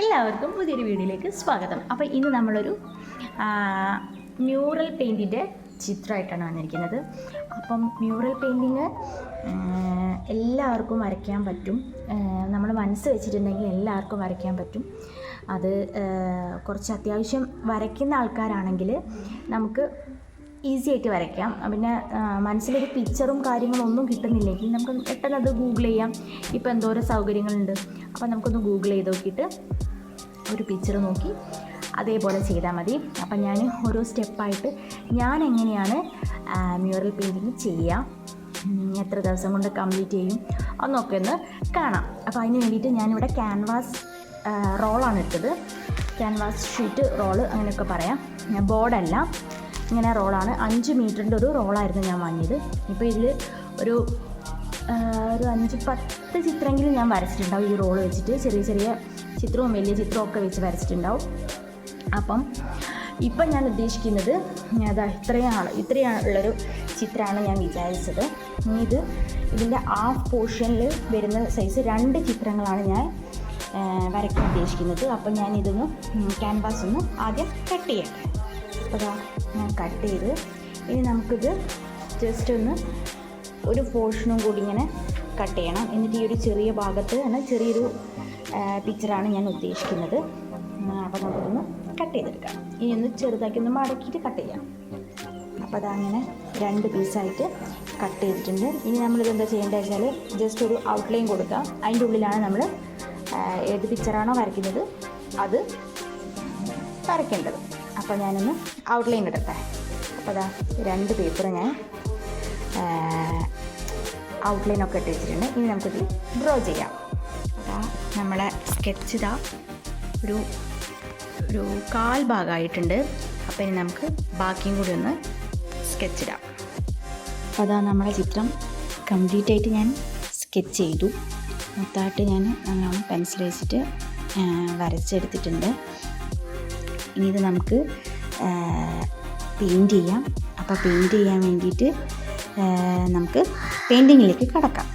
എല്ലാവർക്കും പുതിയൊരു വീഡിയോയിലേക്ക് സ്വാഗതം. അപ്പോൾ ഇന്ന് നമ്മളൊരു മ്യൂറൽ പെയിന്റിന്റെ ചിത്രമായിട്ടാണ് വന്നിരിക്കുന്നത്. അപ്പം മ്യൂറൽ പെയിന്റിങ് എല്ലാവർക്കും വരയ്ക്കാൻ പറ്റും. നമ്മൾ മനസ്സ് വെച്ചിട്ടുണ്ടെങ്കിൽ എല്ലാവർക്കും വരയ്ക്കാൻ പറ്റും. അത് കുറച്ച് അത്യാവശ്യം വരയ്ക്കുന്ന ആൾക്കാരാണെങ്കിൽ നമുക്ക് ഈസി ആയിട്ട് വരയ്ക്കാം. പിന്നെ മനസ്സിലൊരു പിക്ചറും കാര്യങ്ങളും ഒന്നും കിട്ടുന്നില്ലെങ്കിൽ നമുക്ക് പെട്ടെന്ന് അത് ഗൂഗിൾ ചെയ്യാം. ഇപ്പോൾ എന്തോരം സൗകര്യങ്ങളുണ്ട്. അപ്പോൾ നമുക്കൊന്ന് ഗൂഗിൾ ചെയ്ത് നോക്കിയിട്ട് ഒരു പിക്ചർ നോക്കി അതേപോലെ ചെയ്താൽ മതി. അപ്പം ഞാൻ ഓരോ സ്റ്റെപ്പായിട്ട് ഞാൻ എങ്ങനെയാണ് മ്യൂറൽ പെയിന്റിങ് ചെയ്യുക എത്ര ദിവസം കൊണ്ട് കംപ്ലീറ്റ് ചെയ്യും? അതൊക്കെ ഒന്ന് കാണാം. അപ്പോൾ അതിന് വേണ്ടിയിട്ട് ഞാനിവിടെ ക്യാൻവാസ് റോളാണ് എടുത്തത്. ക്യാൻവാസ് ഷീറ്റ് റോൾ അങ്ങനെയൊക്കെ പറയാം. ബോർഡല്ല ഇങ്ങനെ റോളാണ്. അഞ്ച് മീറ്ററിന്റെ ഒരു റോളായിരുന്നു ഞാൻ വാങ്ങിയത്. ഇപ്പോൾ ഇതിൽ ഒരു ഒരു അഞ്ച് പത്ത് ചിത്രമെങ്കിലും ഞാൻ വരച്ചിട്ടുണ്ടാവും ഈ റോൾ വെച്ചിട്ട്. ചെറിയ ചെറിയ ചിത്രവും വലിയ ചിത്രവും ഒക്കെ വെച്ച് വരച്ചിട്ടുണ്ടാവും. അപ്പം ഇപ്പം ഞാൻ ഉദ്ദേശിക്കുന്നത് അതാ ഇത്രയാണ് ആൾ ഇത്രയും ഉള്ളൊരു ചിത്രമാണ് ഞാൻ വിചാരിച്ചത്. ഇത് ഇതിന്റെ ഹാഫ് പോർഷനിൽ വരുന്ന സൈസ് രണ്ട് ചിത്രങ്ങളാണ് ഞാൻ വരയ്ക്കാൻ ഉദ്ദേശിക്കുന്നത്. അപ്പം ഞാൻ ഇതൊന്ന് ക്യാൻവാസ് ഒന്ന് ആദ്യം കട്ട് ചെയ്യട്ടെ. അതാ ഞാൻ കട്ട് ചെയ്ത്. ഇനി നമുക്കിത് ജസ്റ്റ് ഒന്ന് ഒരു പോർഷനും കൂടി ഇങ്ങനെ കട്ട് ചെയ്യണം. എന്നിട്ട് ഈ ഒരു ചെറിയ ഭാഗത്ത് തന്നെ ചെറിയൊരു പിക്ചറാണ് ഞാൻ ഉദ്ദേശിക്കുന്നത്. അപ്പോൾ നമുക്കൊന്ന് കട്ട് ചെയ്തെടുക്കാം. ഇനി ഒന്ന് ചെറുതാക്കി ഒന്ന് മടക്കിയിട്ട് കട്ട് ചെയ്യാം. അപ്പോൾ അതങ്ങനെ രണ്ട് പീസായിട്ട് കട്ട് ചെയ്തിട്ടുണ്ട്. ഇനി നമ്മളിത് എന്താ ചെയ്യേണ്ടത് വെച്ചാൽ ജസ്റ്റ് ഒരു ഔട്ട്ലൈൻ കൊടുക്കുക അതിന്റെ ഉള്ളിലാണ് നമ്മൾ ഏത് പിക്ചറാണോ വരയ്ക്കുന്നത് അത് വരയ്ക്കേണ്ടത്. അപ്പോൾ ഞാനൊന്ന് ഔട്ട്ലൈൻ എടുത്തേ അപ്പോൾ അതാ രണ്ട് പേപ്പർ ഞാൻ ഔട്ട്ലൈൻ ഒക്കെ ഇട്ട് വെച്ചിട്ടുണ്ട്. ഇനി നമുക്കിത് ഡ്രോ ചെയ്യാം. അതാ നമ്മളെ സ്കെച്ച് ഇതാ ഒരു ഒരു കാൽ ഭാഗമായിട്ടുണ്ട്. അപ്പോൾ ഇനി നമുക്ക് ബാക്കിയും കൂടി ഒന്ന് സ്കെച്ച് ഇടാം. അതാ നമ്മളെ ചിത്രം കംപ്ലീറ്റ് ആയിട്ട് ഞാൻ സ്കെച്ച് ചെയ്തു. മൊത്തമായിട്ട് ഞാൻ നല്ലോണം പെൻസിൽ വെച്ചിട്ട് വരച്ചെടുത്തിട്ടുണ്ട്. ഇനി ഇത് നമുക്ക് പെയിന്റ് ചെയ്യാം. അപ്പോൾ പെയിന്റ് ചെയ്യാൻ വേണ്ടിയിട്ട് നമുക്ക് പെയിന്റിങ്ങിലേക്ക് കടക്കാം.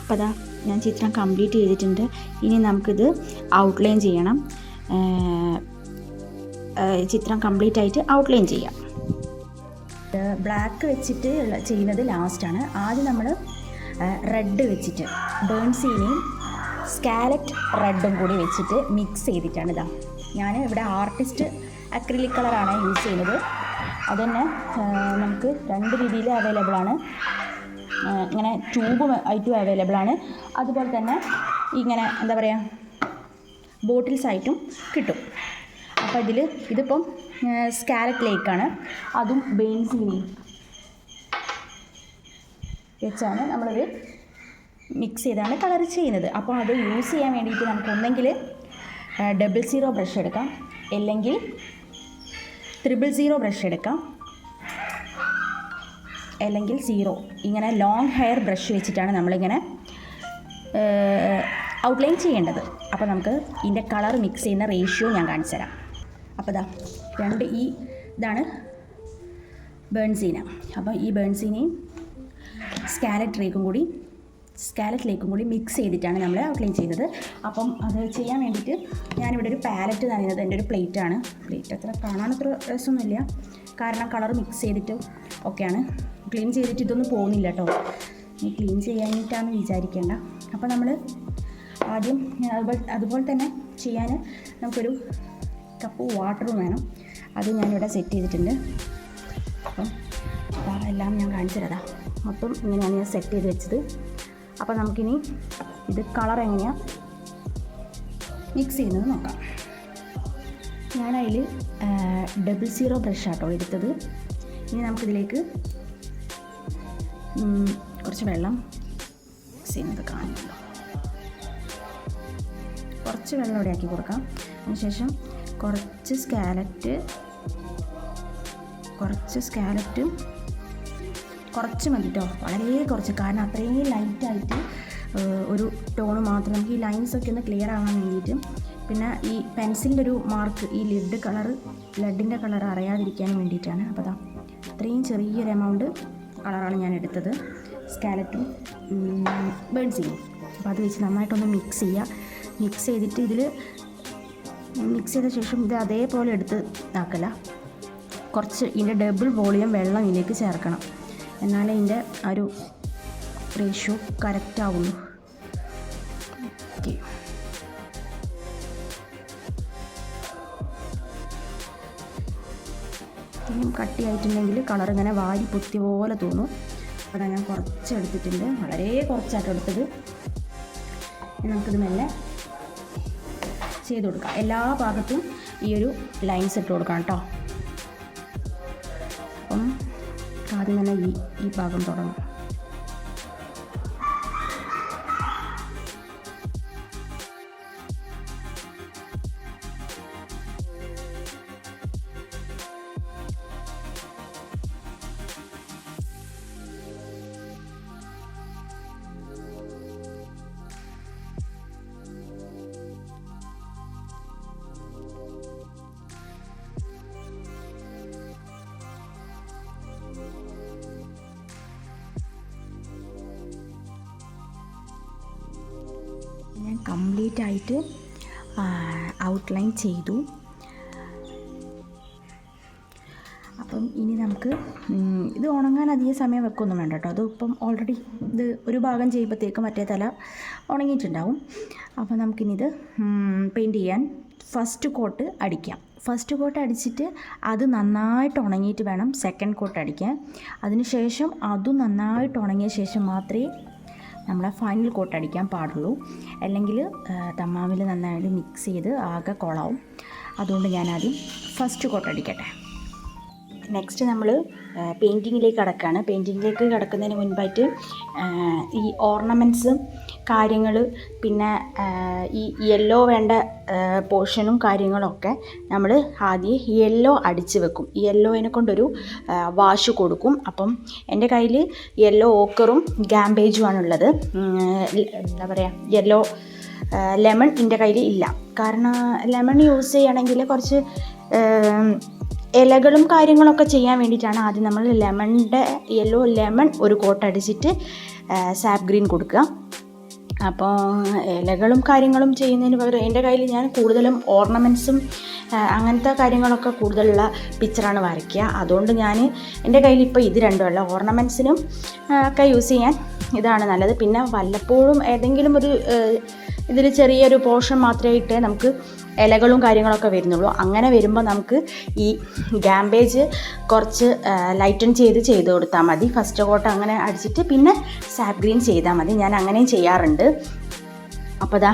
അപ്പോൾ അതാ ഞാൻ ചിത്രം കംപ്ലീറ്റ് ചെയ്തിട്ടുണ്ട്. ഇനി നമുക്കിത് ഔട്ട്ലൈൻ ചെയ്യണം. ചിത്രം കംപ്ലീറ്റ് ആയിട്ട് ഔട്ട്ലൈൻ ചെയ്യാം. ബ്ലാക്ക് വെച്ചിട്ട് ചെയ്യുന്നത് ലാസ്റ്റാണ് ആദ്യം നമ്മൾ റെഡ് വെച്ചിട്ട് ബേൺസീനിയും സ്കാലറ്റ് റെഡും കൂടി വെച്ചിട്ട് മിക്സ് ചെയ്തിട്ടാണ് ഇതാ. ഞാൻ ഇവിടെ ആർട്ടിസ്റ്റ് അക്രിലിക് കളറാണ് യൂസ് ചെയ്യുന്നത്. അതുതന്നെ ആ, നമുക്ക് രണ്ട് രീതിയിൽ അവൈലബിൾ ആണ്. ഇങ്ങനെ ട്യൂബ് ആയിട്ടും അവൈലബിൾ ആണ്. അതുപോലെ തന്നെ ഇങ്ങനെ എന്താ പറയുക ബോട്ടിൽസ് ആയിട്ടും കിട്ടും. അപ്പോൾ ഇതിൽ ഇതിപ്പം സ്കാലറ്റ് ലേക്കാണ് അതും ബെയിൻസിനെയും വെച്ചാണ് നമ്മളത് മിക്സ് ചെയ്താണ് കളർ ചെയ്യുന്നത്. അപ്പോൾ അത് യൂസ് ചെയ്യാൻ വേണ്ടിയിട്ട് നമുക്ക് ഒന്നെങ്കിൽ ഡബിൾ സീറോ ബ്രഷ് എടുക്കാം. അല്ലെങ്കിൽ ത്രിബിൾ സീറോ ബ്രഷ് എടുക്കാം. അല്ലെങ്കിൽ സീറോ ഇങ്ങനെ ലോങ് ഹെയർ ബ്രഷ് വെച്ചിട്ടാണ് നമ്മളിങ്ങനെ ഔട്ട്ലൈൻ ചെയ്യേണ്ടത്. അപ്പോൾ നമുക്ക് ഇതിന്റെ കളർ മിക്സ് ചെയ്യുന്ന റേഷ്യോ ഞാൻ കാണിച്ചു തരാം. അപ്പോൾ ഇതാ രണ്ട് ഈ ഇതാണ് ബേൺസീന അപ്പോൾ ഈ ബേൺസീനയും സ്കാലറ്റ് റേക്കും കൂടി സ്കാലറ്റ് ലേക്കും കൂടി മിക്സ് ചെയ്തിട്ടാണ് നമ്മൾ ഔട്ട്ലൈൻ ചെയ്യുന്നത്. അപ്പം അത് ചെയ്യാൻ വേണ്ടിയിട്ട് ഞാനിവിടെ ഒരു പാലറ്റ് നനയുന്നത് എന്റെ ഒരു പ്ലേറ്റാണ് പ്ലേറ്റ് അത്ര കാണാൻ അത്ര രസമൊന്നുമില്ല. കാരണം കളർ മിക്സ് ചെയ്തിട്ട് ഒക്കെയാണ്. ക്ലീൻ ചെയ്തിട്ട് ഇതൊന്നും പോകുന്നില്ല കേട്ടോ. ഈ ക്ലീൻ ചെയ്യാനായിട്ടാണെന്ന് വിചാരിക്കേണ്ട. അപ്പോൾ നമ്മൾ ആദ്യം അതുപോലെ അതുപോലെ തന്നെ ചെയ്യാൻ നമുക്കൊരു കപ്പ് വാട്ടറും വേണം. അത് ഞാനിവിടെ സെറ്റ് ചെയ്തിട്ടുണ്ട്. അപ്പം എല്ലാം ഞാൻ കാണിച്ചു തരാം മൊത്തം ഇങ്ങനെയാണ് ഞാൻ സെറ്റ് ചെയ്ത് വെച്ചത്. അപ്പോൾ നമുക്കിനി ഇത് കളർ എങ്ങനെയാണ് മിക്സ് ചെയ്യുന്നത് നോക്കാം. ഞാനതിൽ ഡബിൾ സീറോ ബ്രഷ് ആട്ടോ എടുത്തത്. ഇനി നമുക്കിതിലേക്ക് കുറച്ച് വെള്ളം മിക്സ് ചെയ്യുന്നത് കാണുന്നുണ്ടോ കുറച്ച് വെള്ളം ഇവിടെ ആക്കി കൊടുക്കാം. അതിനുശേഷം കുറച്ച് സ്കാലറ്റ് കുറച്ച് സ്കാലറ്റും കുറച്ച് മതി കേട്ടോ വളരെ കുറച്ച്. കാരണം അത്രയും ലൈറ്റായിട്ട് ഒരു ടോണ് മാത്രം. നമുക്ക് ഈ ലൈൻസ് ഒക്കെ ഒന്ന് ക്ലിയർ ആവാൻ വേണ്ടിയിട്ട് പിന്നെ ഈ പെൻസിലിന്റെ ഒരു മാർക്ക് ഈ ലെഡ് കളർ ലെഡിന്റെ കളർ അറിയാതിരിക്കാൻ വേണ്ടിയിട്ടാണ്. അപ്പോൾ അതാ അത്രയും ചെറിയൊരു എമൗണ്ട് കളറാണ് ഞാൻ എടുത്തത്. സ്കാലറ്റും ബേൺസിങ്ങും അപ്പോൾ അത് വെച്ച് നന്നായിട്ടൊന്ന് മിക്സ് ചെയ്യുക മിക്സ് ചെയ്തിട്ട് ഇതിൽ മിക്സ് ചെയ്ത ശേഷം ഇത് അതേപോലെ എടുത്ത് ആക്കല കുറച്ച് ഇതിന്റെ ഡബിൾ വോളിയം വെള്ളം ഇതിലേക്ക് ചേർക്കണം. എന്നാലേ ഇതിന്റെ ആ ഒരു റേഷ്യോ കറക്റ്റ് ആവുള്ളൂ. ഓക്കെ ഇത്രയും കട്ടിയായിട്ടുണ്ടെങ്കിൽ കളർ ഇങ്ങനെ വാരി പൊത്തി പോലെ തോന്നും. അപ്പോൾ ഞാൻ കുറച്ച് എടുത്തിട്ടുണ്ട്. വളരെ കുറച്ചായിട്ട് എടുത്തത്. നമുക്കിത് മെല്ലെ ചെയ്ത് കൊടുക്കാം. എല്ലാ ഭാഗത്തും ഈ ഒരു ലൈൻസ് ഇട്ട് കൊടുക്കാം കേട്ടോ. ആദ്യം തന്നെ ഈ ഈ ഭാഗം തുടങ്ങും. കംപ്ലീറ്റ് ആയിട്ട് ഔട്ട്ലൈൻ ചെയ്തു. അപ്പം ഇനി നമുക്ക് ഇത് ഉണങ്ങാൻ അധികം സമയം വെക്കൊന്നും വേണ്ട കേട്ടോ. അത് ഇപ്പം ഓൾറെഡി ഇത് ഒരു ഭാഗം ചെയ്യുമ്പോഴത്തേക്കും മറ്റേ തല ഉണങ്ങിയിട്ടുണ്ടാവും. അപ്പോൾ നമുക്കിനിത് പെയിന്റ് ചെയ്യാൻ ഫസ്റ്റ് കോട്ട് അടിക്കാം. ഫസ്റ്റ് കോട്ട് അടിച്ചിട്ട് അത് നന്നായിട്ട് ഉണങ്ങിയിട്ട് വേണം സെക്കൻഡ് കോട്ട് അടിക്കാൻ. അതിനുശേഷം അതും നന്നായിട്ട് ഉണങ്ങിയ ശേഷം മാത്രമേ നമ്മളെ ഫൈനൽ കോട്ട് അടിക്കാൻ പാടുള്ളൂ. അല്ലെങ്കിൽ തമ്മാവിൽ നന്നായിട്ട് മിക്സ് ചെയ്ത് ആകെ കുളവും. അതുകൊണ്ട് ഞാൻ ആദ്യം ഫസ്റ്റ് കോട്ട് അടിക്കട്ടെ. നെക്സ്റ്റ് നമ്മൾ പെയിന്റിങ്ങിലേക്ക് കടക്കുകയാണ് പെയിന്റിങ്ങിലേക്ക് കടക്കുന്നതിന് മുൻപായിട്ട് ഈ ഓർണമെന്റ്സും കാര്യങ്ങൾ പിന്നെ ഈ യെല്ലോ വേണ്ട പോർഷനും കാര്യങ്ങളൊക്കെ നമ്മൾ ആദ്യം യെല്ലോ അടിച്ച് വെക്കും. യെല്ലോയിനെ കൊണ്ടൊരു വാഷ് കൊടുക്കും. അപ്പം എന്റെ കയ്യിൽ യെല്ലോ ഓക്കറും ഗാംബേജുമാണുള്ളത് എന്താ പറയുക യെല്ലോ ലെമൺ എന്റെ കയ്യിൽ ഇല്ല. കാരണം ലെമൺ യൂസ് ചെയ്യണമെങ്കിൽ കുറച്ച് ഇലകളും കാര്യങ്ങളൊക്കെ ചെയ്യാൻ വേണ്ടിയിട്ടാണ് ആദ്യം നമ്മൾ ലെമണിന്റെ യെല്ലോ ലെമൺ ഒരു കോട്ടടിച്ചിട്ട് സാപ്പ് ഗ്രീൻ കൊടുക്കുക. അപ്പോൾ ഇലകളും കാര്യങ്ങളും ചെയ്യുന്നതിന് പകരം എന്റെ കയ്യിൽ ഞാൻ കൂടുതലും ഓർണമെന്റ്സും അങ്ങനത്തെ കാര്യങ്ങളൊക്കെ കൂടുതലുള്ള പിക്ചറാണ് വരയ്ക്കുക. അതുകൊണ്ട് ഞാൻ എന്റെ കയ്യിൽ ഇപ്പോൾ ഇത് രണ്ടുമല്ല ഓർണമെന്റ്സിനും ഒക്കെ യൂസ് ചെയ്യാൻ ഇതാണ് നല്ലത്. പിന്നെ വല്ലപ്പോഴും ഏതെങ്കിലും ഒരു ഇതിൽ ചെറിയൊരു പോർഷൻ മാത്രമേ നമുക്ക് ഇലകളും കാര്യങ്ങളൊക്കെ വരുന്നുള്ളൂ. അങ്ങനെ വരുമ്പോൾ നമുക്ക് ഈ ഗാംബേജ് കുറച്ച് ലൈറ്റൺ ചെയ്ത് ചെയ്ത് കൊടുത്താൽ മതി. ഫസ്റ്റ് കോട്ട് അങ്ങനെ അടിച്ചിട്ട് പിന്നെ സാപ്പ് ഗ്രീൻ ചെയ്താൽ മതി. ഞാൻ അങ്ങനെയും ചെയ്യാറുണ്ട്. അപ്പോൾ ദാ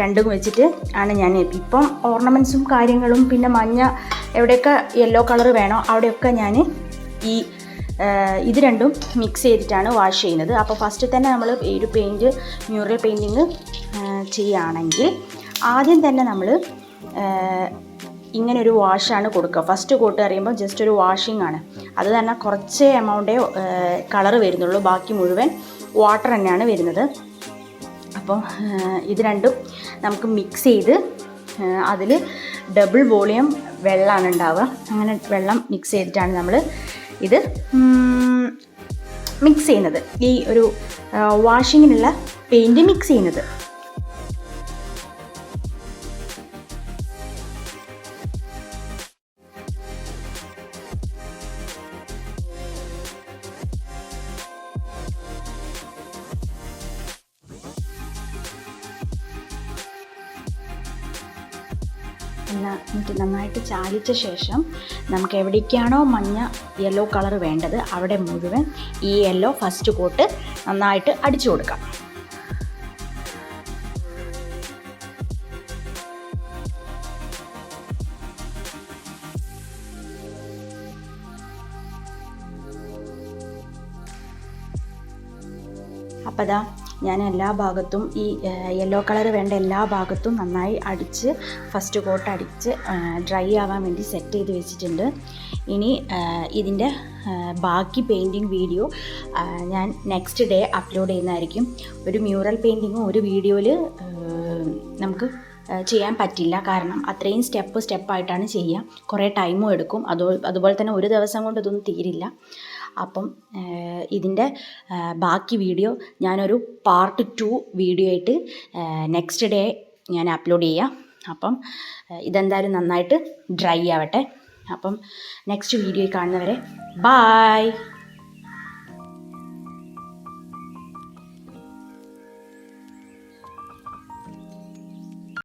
രണ്ടും വെച്ചിട്ട് ആണ് ഞാൻ ഇപ്പം ഓർണമെന്റ്സും കാര്യങ്ങളും പിന്നെ മഞ്ഞ എവിടെയൊക്കെ യെല്ലോ കളർ വേണോ അവിടെയൊക്കെ ഞാൻ ഈ ഇത് രണ്ടും മിക്സ് ചെയ്തിട്ടാണ് വാഷ് ചെയ്യുന്നത്. അപ്പോൾ ഫസ്റ്റ് തന്നെ നമ്മൾ ഒരു പെയിന്റ് മ്യൂറൽ പെയിന്റിങ് ചെയ്യുകയാണെങ്കിൽ ആദ്യം തന്നെ നമ്മൾ ഇങ്ങനെ ഒരു വാഷാണ് കൊടുക്കുക. ഫസ്റ്റ് കോട്ട് അറിയുമ്പോൾ ജസ്റ്റ് ഒരു വാഷിംഗ് ആണ്. അത് തന്നെ കുറച്ച് എമൗണ്ടേ കളർ വരുന്നുള്ളൂ. ബാക്കി മുഴുവൻ വാട്ടർ തന്നെയാണ് വരുന്നത്. അപ്പോൾ ഇത് രണ്ടും നമുക്ക് മിക്സ് ചെയ്ത് അതിൽ ഡബിൾ വോളിയം വെള്ളമാണ് ഉണ്ടാവുക. അങ്ങനെ വെള്ളം മിക്സ് ചെയ്തിട്ടാണ് നമ്മൾ ഇത് മിക്സ് ചെയ്യുന്നത്. ഈ ഒരു വാഷിങ്ങിനുള്ള പെയിന്റ് മിക്സ് ചെയ്യുന്നത്. എന്നിട്ട് നന്നായിട്ട് ചാലിച്ച ശേഷം നമുക്ക് എവിടേക്കാണോ മഞ്ഞ യെല്ലോ കളർ വേണ്ടത് അവിടെ മുഴുവൻ ഈ യെല്ലോ ഫസ്റ്റ് കോട്ട് നന്നായിട്ട് അടിച്ചു കൊടുക്കാം. അപ്പോൾ ഞാൻ എല്ലാ ഭാഗത്തും ഈ യെല്ലോ കളർ വേണ്ട എല്ലാ ഭാഗത്തും നന്നായി അടിച്ച് ഫസ്റ്റ് കോട്ട് അടിച്ച് ഡ്രൈ ആവാൻ വേണ്ടി സെറ്റ് ചെയ്ത് വെച്ചിട്ടുണ്ട്. ഇനി ഇതിന്റെ ബാക്കി പെയിന്റിങ് വീഡിയോ ഞാൻ നെക്സ്റ്റ് ഡേ അപ്ലോഡ് ചെയ്യുന്നതായിരിക്കും. ഒരു മ്യൂറൽ പെയിന്റിങ്ങും ഒരു വീഡിയോയിൽ നമുക്ക് ചെയ്യാൻ പറ്റില്ല. കാരണം അത്രയും സ്റ്റെപ്പ് സ്റ്റെപ്പായിട്ടാണ് ചെയ്യുക. കുറേ ടൈമും എടുക്കും. അതോ അതുപോലെ തന്നെ ഒരു ദിവസം കൊണ്ട് ഇതൊന്നും തീരില്ല. അപ്പം ഇതിന്റെ ബാക്കി വീഡിയോ ഞാനൊരു പാർട്ട് ടു വീഡിയോ ആയിട്ട് നെക്സ്റ്റ് ഡേ ഞാൻ അപ്ലോഡ് ചെയ്യാം. അപ്പം ഇതെന്തായാലും നന്നായിട്ട് ഡ്രൈ ആവട്ടെ. അപ്പം നെക്സ്റ്റ് വീഡിയോയിൽ കാണുന്നവരെ ബായ്